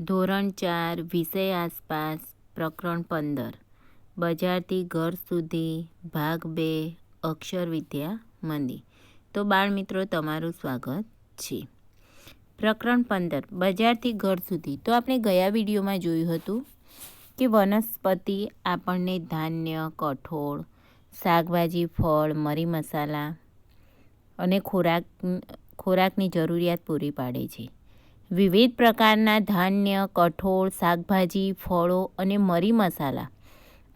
ધોરણ ચાર, વિષય આસપાસ, પ્રકરણ પંદર. બજારથી ઘર સુધી, ભાગ બે, અક્ષર વિદ્યા મંદિર તો બાળ મિત્રો તમારું સ્વાગત છે. પ્રકરણ પંદર, બજારથી ઘર સુધી. તો આપણે ગયા વિડીયોમાં જોયું હતું કે વનસ્પતિ આપણને ધાન્ય, કઠોળ, શાકભાજી, ફળ, મરી મસાલા અને ખોરાક, ખોરાકની જરૂરિયાત પૂરી પાડે છે. વિવિધ પ્રકારના ધાન્ય, કઠોળ, શાકભાજી, ફળો અને મરી મસાલા.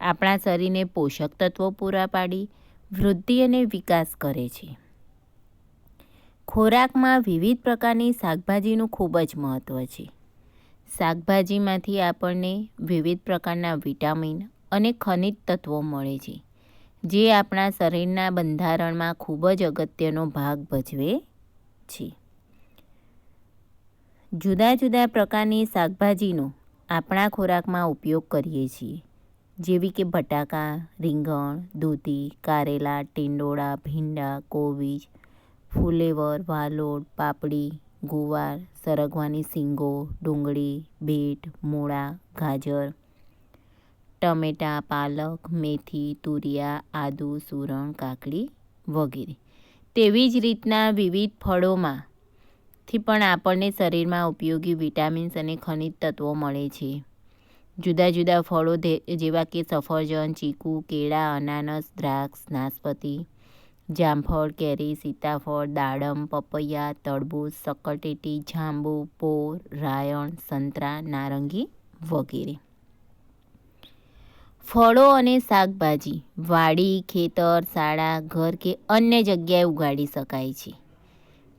આપણા શરીરને પોષક તત્વો પૂરા પાડી, વૃદ્ધિ અને વિકાસ કરે છે. ખોરાકમાં વિવિધ પ્રકારની શાકભાજીનું ખૂબ જ મહત્ત્વ છે. શાકભાજીમાંથી આપણને વિવિધ પ્રકારના વિટામિન અને ખનિજ તત્વો મળે છે, જે આપણા શરીરના બંધારણમાં ખૂબ જ અગત્યનો ભાગ ભજવે છે. જુદા જુદા પ્રકારની શાકભાજીનો આપણા ખોરાકમાં ઉપયોગ કરીએ છીએ. જેવી કે બટાકા, રીંગણ, દૂધી, કારેલા, ટીંડોળા, ભીંડા, કોબીજ, ફુલેવર, વાલોડ, પાપડી, ગુવાર, સરગવાની સિંગો, ડુંગળી, બીટ, મૂળા, ગાજર, ટમેટાં, પાલક, મેથી, તુરિયા, આદુ, સુરણ, કાકડી વગેરે. તેવી જ રીતના વિવિધ ફળોમાં થી પણ આપણને શરીરમાં ઉપયોગી વિટામિન્સ અને ખનિજ તત્વો મળે છે. જુદા જુદા ફળો જેવા કે સફરજન, ચીકુ, કેળા, અનાનસ, દ્રાક્ષ, નાશપતી, જામફળ, કેરી, સીતાફળ, દાડમ, પપૈયા, તડબૂચ સક્કરટેટી જાંબુ, પોર, રાયણ, સંતરા, નારંગી વગેરે. ફળો અને શાકભાજી, વાડી, ખેતર, શાળા, ઘર કે અન્ય જગ્યાએ ઉગાડી શકાય છે.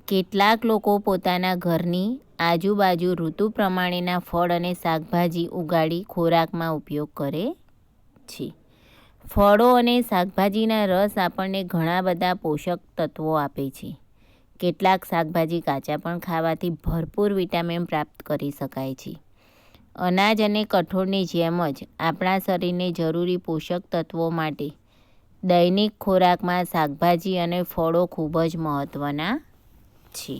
કેટલાક લોકો પોતાના ઘરની આજુબાજુ ઋતુ પ્રમાણેના ફળ અને શાકભાજી ઉગાડી ખોરાકમાં ઉપયોગ કરે છે. ફળો અને શાકભાજીના રસ આપણને ઘણા બધા પોષક તત્વો આપે છે. કેટલાક શાકભાજી કાચા પણ ખાવાથી ભરપૂર વિટામિન પ્રાપ્ત કરી શકાય છે. અનાજ અને કઠોળની જેમ જ આપણા શરીરને જરૂરી પોષક તત્વો માટે દૈનિક ખોરાકમાં શાકભાજી અને ફળો ખૂબ જ મહત્ત્વના છે.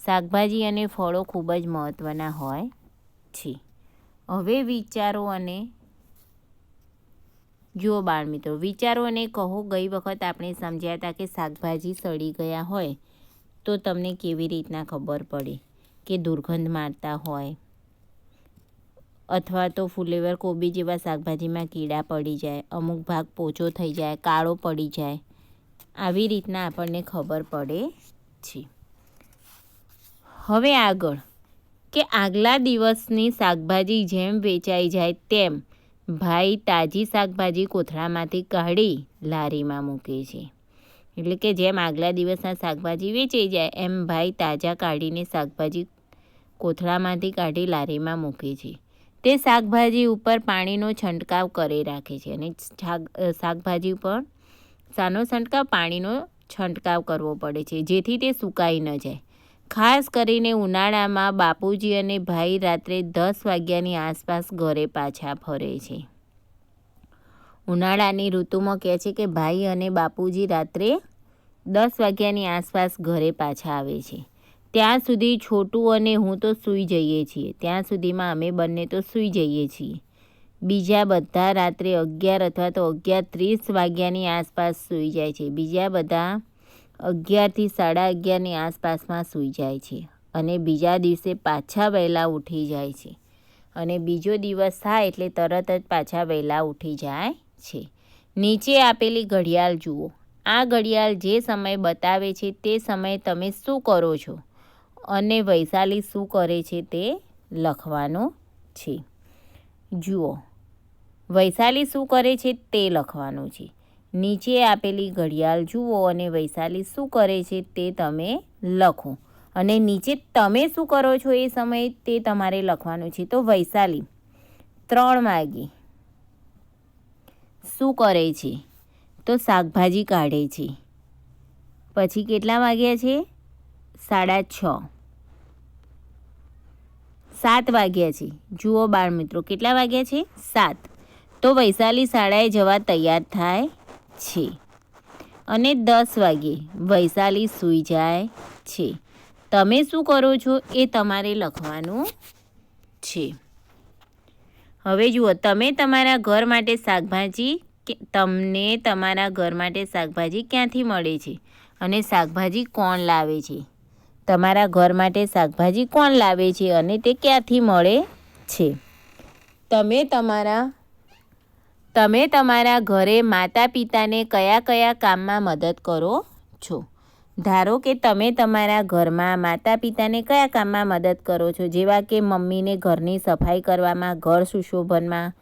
શાકભાજી અને ફળો ખૂબ જ મહત્ત્વના હોય છે. હવે વિચારો અને જુઓ બાળ મિત્રો વિચારો અને કહો, ગઈ વખત આપણે સમજ્યા હતા કે શાકભાજી સડી ગયા હોય તો તમને કેવી રીતના ખબર પડે કે દુર્ગંધ મારતા હોય અથવા તો ફુલેવર કોબી જેવા શાકભાજીમાં કીડા પડી જાય, અમુક ભાગ પોચો થઈ જાય, કાળો પડી જાય. આવી રીતના આપણને ખબર પડે છે. હવે આગળ, કે આગલા દિવસની શાકભાજી જેમ વેચાઈ જાય તેમ, ભાઈ તાજી શાકભાજી કોથળામાંથી કાઢી લારીમાં મૂકે છે. એટલે કે જેમ આગલા દિવસના શાકભાજી વેચાઈ જાય, એમ ભાઈ તાજા કાઢીને શાકભાજી કોથળામાંથી કાઢી લારીમાં મૂકે છે. તે શાકભાજી ઉપર પાણીનો છંટકાવ કરી રાખે છે અને શાકભાજી ઉપર સાનો છંટકાવ પાણીનો છંટકાવ કરવો પડે છે, જેથી તે સુકાઈ ન જાય. ખાસ કરીને ઉનાળામાં બાપુજી અને ભાઈ રાત્રે દસ વાગ્યાની આસપાસ ઘરે પાછા ફરે છે. ઉનાળાની ઋતુમાં કહે છે કે ભાઈ અને બાપુજી રાત્રે દસ વાગ્યાની આસપાસ ઘરે પાછા આવે છે. ત્યાં સુધી છોટું અને હું તો સૂઈ જઈએ છીએ. ત્યાં સુધીમાં અમે બંને તો સૂઈ જઈએ છીએ. બીજા બધા રાત્રે અગિયાર અથવા તો અગિયાર ત્રીસ વાગ્યાની આસપાસ સૂઈ જાય છે. બીજા બધા અગિયારથી સાડા અગિયારની આસપાસમાં સૂઈ જાય છે અને બીજા દિવસે પાછા વહેલા ઉઠી જાય છે. અને બીજો દિવસ થાય એટલે તરત જ પાછા વહેલા ઉઠી જાય છે. નીચે આપેલી ઘડિયાળ જુઓ. આ ઘડિયાળ જે સમય બતાવે છે તે સમયે તમે શું કરો છો? અને વૈશાલી શું કરે છે તે લખવાનું છે. જુઓ. વૈશાલી શું કરે છે તે લખવાનું છે. નીચે આપેલી ઘડિયાળ જુઓ અને વૈશાલી શું કરે છે તે તમે લખો. અને નીચે તમે શું કરો છો એ સમયે તે તમારે લખવાનું છે. તો વૈશાલી, ત્રણ વાગે શું કરે છે? તો શાકભાજી કાઢે છે. પછી કેટલા વાગ્યા છે? સાડા છ. સાત વાગ્યા છે. જુઓ બાળ મિત્રો કેટલા વાગ્યા છે? સાત. તો વૈશાલી શાળાએ જવા તૈયાર થાય છે. અને દસ વાગે વૈશાલી સૂઈ જાય છે. તમે શું કરો છો એ તમારે લખવાનું છે. હવે જુઓ, તમે તમારા ઘર માટે શાકભાજી તમને તમારા ઘર માટે શાકભાજી ક્યાંથી મળે છે? અને શાકભાજી કોણ લાવે છે? તમારા ઘર માટે શાકભાજી કોણ લાવે છે અને તે ક્યાંથી મળે છે? તમે તમારા તમે તમારા ઘરે માતા પિતાને કયા કયા કામમાં મદદ કરો છો? ધારો કે તમે તમારા ઘરમાં માતા પિતાને કયા કામમાં મદદ કરો છો? જેવા કે મમ્મીને ઘરની સફાઈ કરવામાં, ઘર સુશોભનમાં,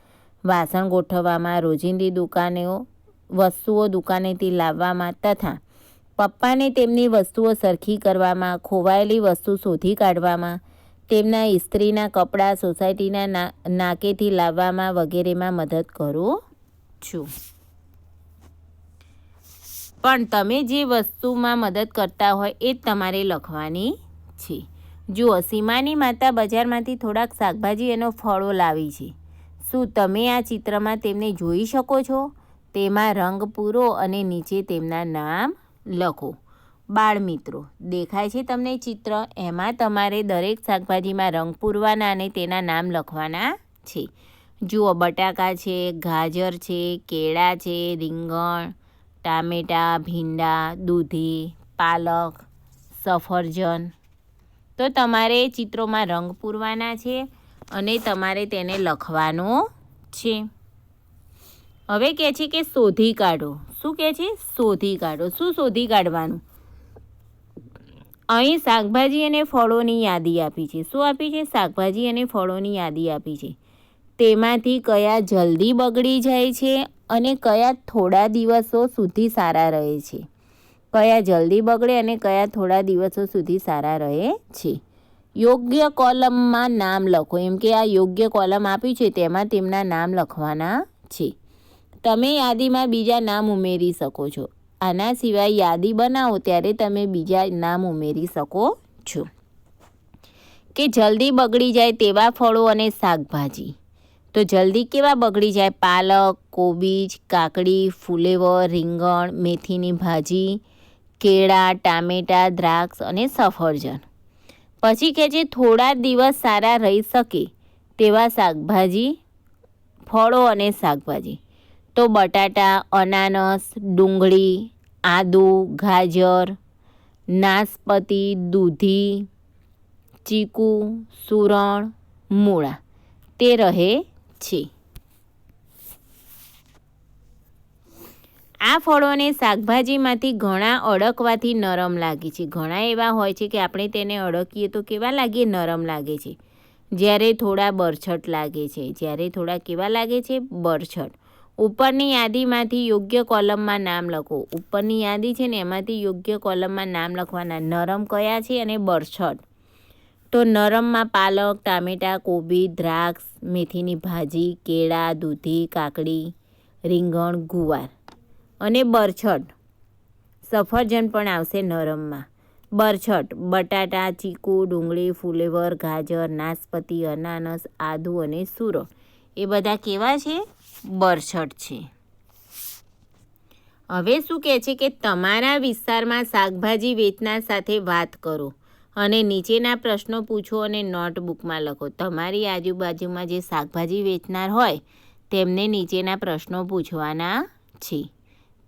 વાસણ ગોઠવવામાં, રોજિંદી દુકાનેઓ, વસ્તુઓ દુકાનેથી લાવવામાં તથા પપ્પાને તેમની વસ્તુઓ સરખી કરવામાં, ખોવાયેલી વસ્તુ શોધી કાઢવામાં તેમના ઇસ્ત્રીના કપડાં સોસાયટીના નાકેથી લાવવામાં વગેરેમાં મદદ કરું છું. પણ તમે જે વસ્તુમાં મદદ કરતા હોય એ જ તમારે લખવાની છે. જુઓ સીમાની માતા બજારમાંથી થોડાક શાકભાજી અને ફળો લાવી છે, શું તમે આ ચિત્રમાં તેમને જોઈ શકો છો? તેમાં રંગ પૂરો અને નીચે તેમના નામ લખો. બાળ મિત્રો દેખાય છે તમને ચિત્ર. એમાં તમારે દરેક શાકભાજીમાં રંગ પૂરવાના અને તેના નામ લખવાના છે. જુઓ, બટાકા છે, ગાજર છે, કેળા છે, રીંગણ, ટામેટાં, ભીંડા, દૂધી, પાલક, સફરજન. તો તમારે ચિત્રોમાં રંગ પૂરવાના છે અને તમારે તેને લખવાનું છે. હવે કહે છે કે શોધી કાઢો. શું કહે છે? શોધી કાઢો. શું શોધી કાઢવાનું? અહીં શાકભાજી અને ફળોની યાદી આપી છે. શું આપી છે? શાકભાજી અને ફળોની યાદી આપી છે. તેમાંથી કયા જલ્દી બગડી જાય છે અને કયા થોડા દિવસો સુધી સારા રહે છે? કયા જલ્દી બગડે અને કયા થોડા દિવસો સુધી સારા રહે છે? યોગ્ય કોલમમાં નામ લખો. એમ કે આ યોગ્ય કોલમ આપી છે, તેમાં તેમના નામ લખવાના છે. તમે યાદીમાં બીજા નામ ઉમેરી શકો છો. આના સિવાય યાદી બનાવો ત્યારે તમે બીજા નામ ઉમેરી શકો છો. કે જલ્દી બગડી જાય તેવા ફળો અને શાકભાજી. તો જલ્દી કેવા બગડી જાય? પાલક, કોબીજ, કાકડી, ફુલેવર, રીંગણ, મેથીની ભાજી, કેળા, ટામેટાં, દ્રાક્ષ અને સફરજન. પછી કે જે થોડા દિવસ સારા રહી શકે તેવા શાકભાજી, ફળો અને શાકભાજી. તો બટાટા, અનાનસ, ડુંગળી, આદુ, ગાજર નાશપતી દૂધી, ચીકુ, સુરણ, મૂળા. તે રહે છે. આ ફળોને શાકભાજીમાંથી ઘણા અડકવાથી નરમ લાગે છે. ઘણા એવા હોય છે કે આપણે તેને અડકીએ તો કેવા લાગે? નરમ લાગે છે. જ્યારે થોડા બરછટ લાગે છે. જ્યારે થોડા કેવા લાગે છે? બરછટ. ઉપરની યાદીમાંથી યોગ્ય કોલમમાં નામ લખો. ઉપરની યાદી છે ને, એમાંથી યોગ્ય કોલમમાં નામ લખવાના. નરમ કયા છે અને બરછટ? તો નરમમાં પાલક, ટામેટાં, કોબી, દ્રાક્ષ, મેથીની ભાજી, કેળા, દૂધી, કાકડી, રીંગણ, ગુવાર અને બરછટ. સફરજન પણ આવશે નરમમાં. બરછટ, બટાટા, ચીકુ, ડુંગળી, ફુલેવર, ગાજર, નાશપતિ, અનાનસ, આદુ અને સુરો. એ બધા કેવા છે? બરછટ છે. હવે શું કહે છે કે તમારા વિસ્તારમાં શાકભાજી વેચનાર સાથે વાત કરો અને નીચેના પ્રશ્નો પૂછો અને નોટબુકમાં લખો. તમારી આજુબાજુમાં જે શાકભાજી વેચનાર હોય, તેમને નીચેના પ્રશ્નો પૂછવાના છે.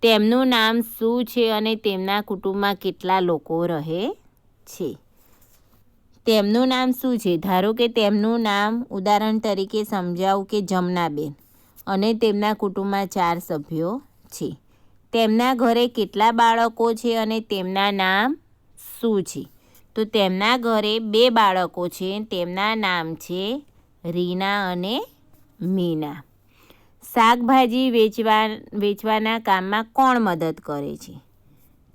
તેમનું નામ શું છે અને તેમના કુટુંબમાં કેટલા લોકો રહે છે? તેમનું નામ શું છે? ધારો કે તેમનું નામ ઉદાહરણ તરીકે સમજાવું કે જમનાબેન. અને તેમના કુટુંબમાં ચાર સભ્યો છે. તેમના ઘરે કેટલા બાળકો છે અને તેમના નામ શું છે? તો તેમના ઘરે બે બાળકો છે. તેમના નામ છે રીના અને મીના. શાકભાજી વેચવા, વેચવાના કામમાં કોણ મદદ કરે છે?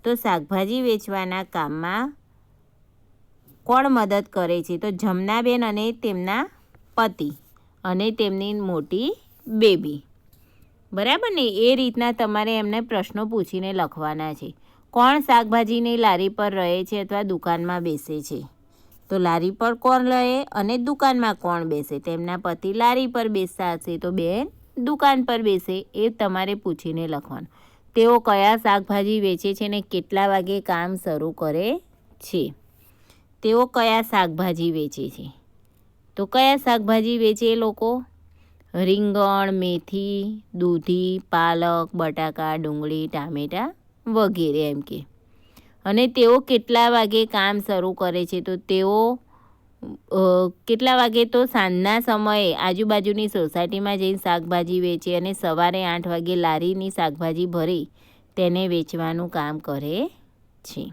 તો શાકભાજી વેચવાના કામમાં કોણ મદદ કરે છે? તો જમનાબેન અને તેમના પતિ અને તેમની મોટી બેબી. બરાબર ને? એ રીતના તમારે એમને પ્રશ્નો પૂછીને લખવાના છે. કોણ શાકભાજીની લારી પર રહે છે અથવા દુકાનમાં બેસે છે? તો લારી પર કોણ રહે અને દુકાનમાં કોણ બેસે? તેમના પતિ લારી પર બેસતા હશે તો બેન દુકાન પર બેસે એ તમારે પૂછીને લખવાનું. તેઓ કયા શાકભાજી વેચે છે ને કેટલા વાગે કામ શરૂ કરે છે? તેઓ કયા શાકભાજી વેચે છે? તો કયા શાકભાજી વેચે એ લોકો? રીંગણ, મેથી, દૂધી, પાલક, બટાકા, ડુંગળી, ટામેટાં વગેરે એમ કે. અને તેઓ કેટલા વાગે કામ શરૂ કરે છે તો તેઓ કેટલા વાગે તો સાંજના સમયે આજુબાજુની સોસાયટીમાં જઈને શાકભાજી વેચે અને સવારે આઠ વાગે લારીની શાકભાજી ભરી તેને વેચવાનું કામ કરે છે.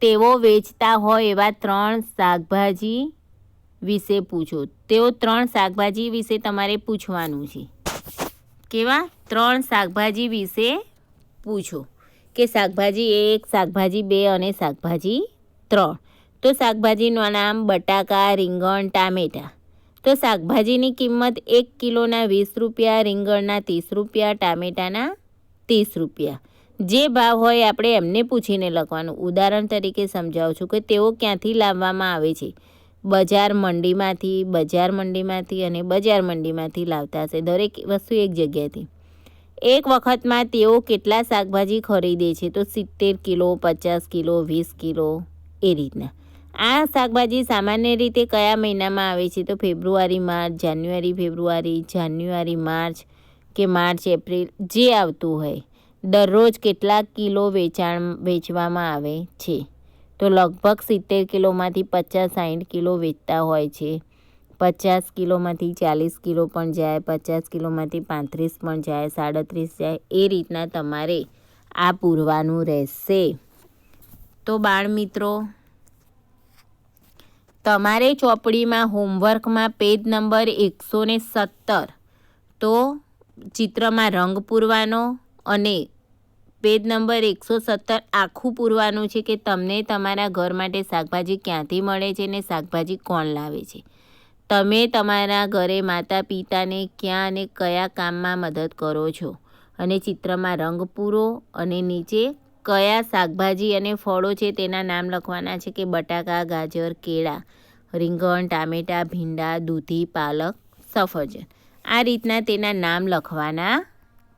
તેઓ વેચતા હોય એવા ત્રણ શાકભાજી વિશે પૂછો. તેઓ ત્રણ શાકભાજી વિશે તમારે પૂછવાનું છે. કેવા? ત્રણ શાકભાજી વિશે પૂછો. કે શાકભાજી એક, શાકભાજી બે અને શાકભાજી ત્રણ. તો શાકભાજીનું નામ બટાકા, રીંગણ, ટામેટાં. તો શાકભાજીની કિંમત એક કિલોના વીસ રૂપિયા, રીંગણના ત્રીસ રૂપિયા, ટામેટાના ત્રીસ રૂપિયા. જે ભાવ હોય આપણે એમને પૂછીને લખવાનું. ઉદાહરણ તરીકે સમજાવું છું કે તેઓ ક્યાંથી લાવવામાં આવે છે. બજાર મંડીમાંથી બજાર મંડીમાંથી અને બજાર મંડીમાંથી લાવતા હશે. દરેક વસ્તુ એક જગ્યાએથી. એક વખતમાં તેઓ કેટલા શાકભાજી ખરીદે છે તો સિત્તેર કિલો, પચાસ કિલો, વીસ કિલો, એ રીતના. આ શાકભાજી સામાન્ય રીતે કયા મહિનામાં આવે છે તો ફેબ્રુઆરી, માર્ચ, જાન્યુઆરી, ફેબ્રુઆરી, જાન્યુઆરી, માર્ચ કે માર્ચ, એપ્રિલ જે આવતું હોય. દરરોજ કેટલા કિલો વેચાણ, વેચવામાં આવે છે? તો લગભગ સિત્તેર કિલોમાંથી પચાસ સાઠ કિલો વેચતા હોય છે. પચાસ કિલોમાંથી ચાલીસ કિલો પણ જાય, પચાસ કિલોમાંથી પાંત્રીસ પણ જાય, સાડત્રીસ જાય, એ રીતના તમારે આ પૂરવાનું રહેશે. તો બાળ મિત્રો તમારે ચોપડીમાં હોમવર્કમાં પેજ નંબર એકસો સત્તર, તો ચિત્રમાં રંગ પૂરવાનો અને પેજ નંબર એકસો સત્તર આખું પૂરવાનું છે કે તમને તમારા ઘર માટે શાકભાજી ક્યાંથી મળે છે ને શાકભાજી કોણ લાવે છે? તમે તમારા ઘરે માતા પિતાને ક્યાં અને કયા કામમાં મદદ કરો છો? અને ચિત્રમાં રંગ પૂરો અને નીચે કયા શાકભાજી અને ફળો છે તેના નામ લખવાના છે કે બટાકા, ગાજર, કેળા, રીંગણ, ટામેટાં, ભીંડા, દૂધી, પાલક, સફરજન. આ રીતના તેના નામ લખવાના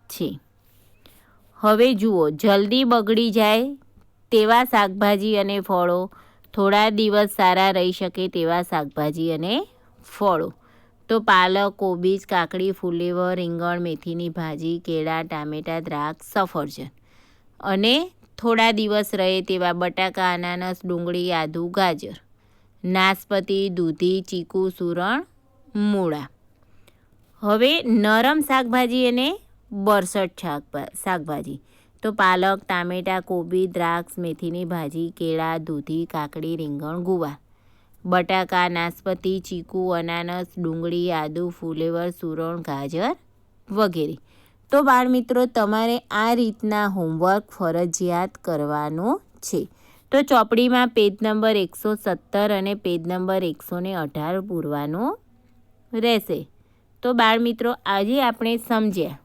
છે. હવે જુઓ, જલ્દી બગડી જાય તેવા શાકભાજી અને ફળો. થોડા દિવસ સારા રહી શકે તેવા શાકભાજી અને ફળો. તો પાલક, કોબીજ, કાકડી, ફુલેવર, રીંગણ, મેથીની ભાજી, કેળા, ટામેટાં, દ્રાક્ષ, સફરજન. અને થોડા દિવસ રહે તેવા બટાકા, અનાનસ, ડુંગળી, આદુ, ગાજર. નાસપતિ, દૂધી, ચીકુ, સુરણ, મૂળા. હવે નરમ શાકભાજી અને બરસટ શાકભાજી. તો પાલક, ટામેટાં, કોબી, દ્રાક્ષ, મેથીની ભાજી, કેળા, દૂધી, કાકડી, રીંગણ, ગુવા. બટાકા નાસપતિ ચીકુ, અનાનસ, ડુંગળી, આદુ, ફુલેવર, સુરણ, ગાજર વગેરે. તો બાળમિત્રો, તમારે આ રીતના હોમવર્ક ફરજિયાત કરવાનું છે. તો ચોપડીમાં પેજ નંબર એકસો સત્તર અને પેજ નંબર એકસો ને અઢાર પૂરવાનું રહેશે. તો બાળમિત્રો, આજે આપણે સમજ્યા.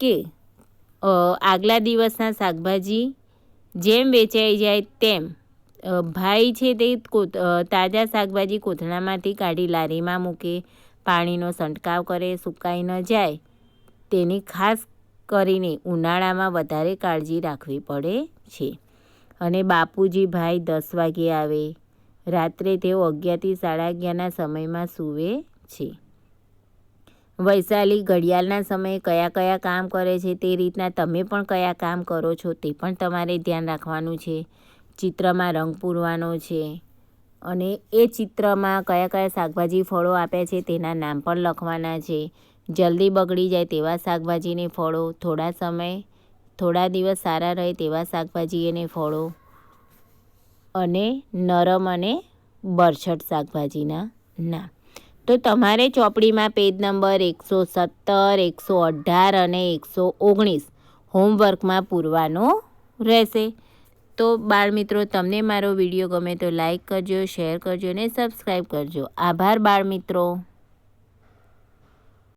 કે આગલા દિવસના શાકભાજી જેમ વેચાઈ જાય તેમ ભાઈ છે તે તાજા શાકભાજી કોથળામાંથી કાઢી લારીમાં મૂકે, પાણીનો છંટકાવ કરે, સુકાઈ ન જાય. તેની ખાસ કરીને ઉનાળામાં વધારે કાળજી રાખવી પડે છે. અને બાપુજી ભાઈ દસ વાગે આવે. રાત્રે તેઓ અગિયારથી સાડા અગિયારના સમયમાં સૂવે છે. વૈશાલી ઘડિયાળના સમયે કયા કયા કામ કરે છે તે રીતના તમે પણ કયા કામ કરો છો તે પણ તમારે ધ્યાન રાખવાનું છે. ચિત્રમાં રંગ પૂરવાનો છે. અને એ ચિત્રમાં કયા કયા શાકભાજી ફળો આપ્યા છે તેના નામ પણ લખવાના છે. જલ્દી બગડી જાય તેવા શાકભાજીને ફળો, થોડા સમય, થોડા દિવસ સારા રહે તેવા શાકભાજી અને ફળો. અને નરમ અને બરછટ શાકભાજીના નામ. તો તમારે ચોપડીમાં પેજ નંબર એકસો સત્તર, એકસો અઢાર અને એકસો ઓગણીસ હોમવર્કમાં પૂરવાનો રહેશે. તો બાળમિત્રો, તમને મારો વીડિયો ગમે તો લાઈક કરજો, શેર કરજો અને સબસ્ક્રાઈબ કરજો. આભાર બાળમિત્રો.